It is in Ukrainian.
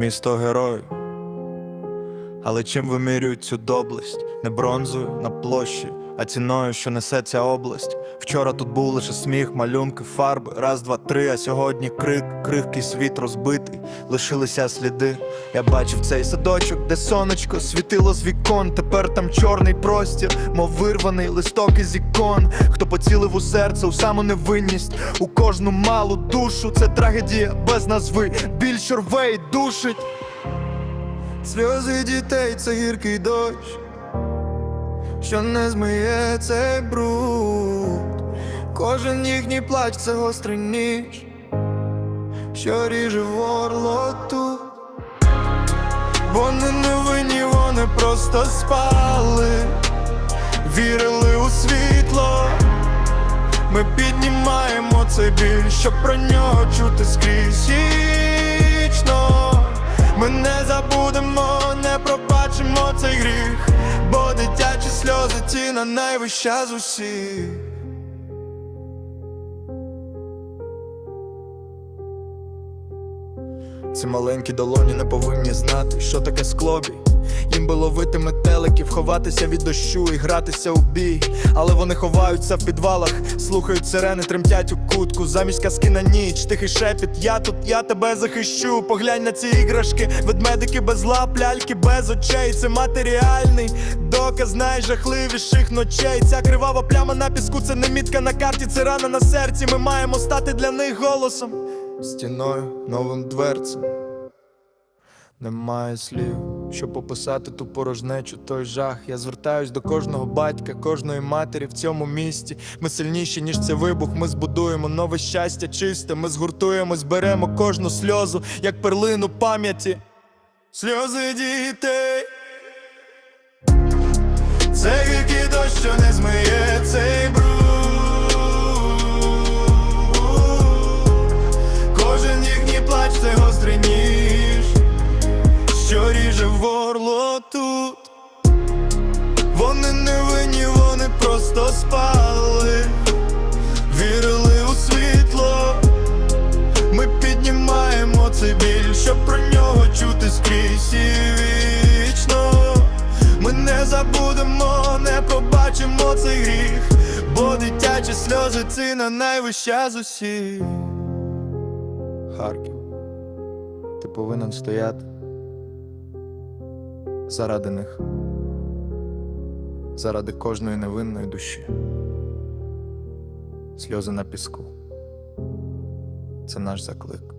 місто герою. Але чим вимірюють цю доблесть? Не бронзою на площі, а ціною, що несе ця область. Вчора тут був лише сміх, малюнки, фарби, раз, два, три, а сьогодні крик, кривкий світ розбитий, лишилися сліди. Я бачив цей садочок, де сонечко світило з вікон. Тепер там чорний простір, мов вирваний листок із ікон. Хто поцілив у серце, у саму невинність, у кожну малу душу. Це трагедія без назви, біль що рве і душить. Сльози дітей це гіркий дощ, що не змиє цей бруд. Кожен їхній плач це гострий ніж, що ріже горло тут. Вони не винні, вони просто спали, вірили у світло. Ми піднімаємо цей біль, щоб про нього чути скрізь. Ми не забудемо, сльози ціна найвища з усіх. Ці маленькі долоні не повинні знати, що таке склобій. Їм би ловити метеликів, ховатися від дощу і гратися у бій. Але вони ховаються в підвалах, слухають сирени, тремтять у кутку. Замість казки на ніч, тихий шепіт, я тут, я тебе захищу. Поглянь на ці іграшки, ведмедики без лап, ляльки без очей. Це матеріальний доказ найжахливіших ночей. Ця кривава пляма на піску, це не мітка на карті, це рана на серці. Ми маємо стати для них голосом. Стіною, новим дверцем. Немає слів, щоб описати ту порожнечу, той жах. Я звертаюсь до кожного батька, кожної матері в цьому місті. Ми сильніші, ніж це вибух. Ми збудуємо нове щастя чисте. Ми згуртуємось, беремо кожну сльозу, як перлину пам'яті. Сльози дітей. Це гіркий дощ, що не змиє що ріже горло тут. Вони не винні, вони просто спали, вірили у світло. Ми піднімаємо цей біль, щоб про нього чути скрізь і вічно. Ми не забудемо, не побачимо цей гріх, бо дитячі сльози ціна найвища з усіх. Харків, ти повинен стояти заради них, заради кожної невинної душі. Сльози на піску. Це наш заклик.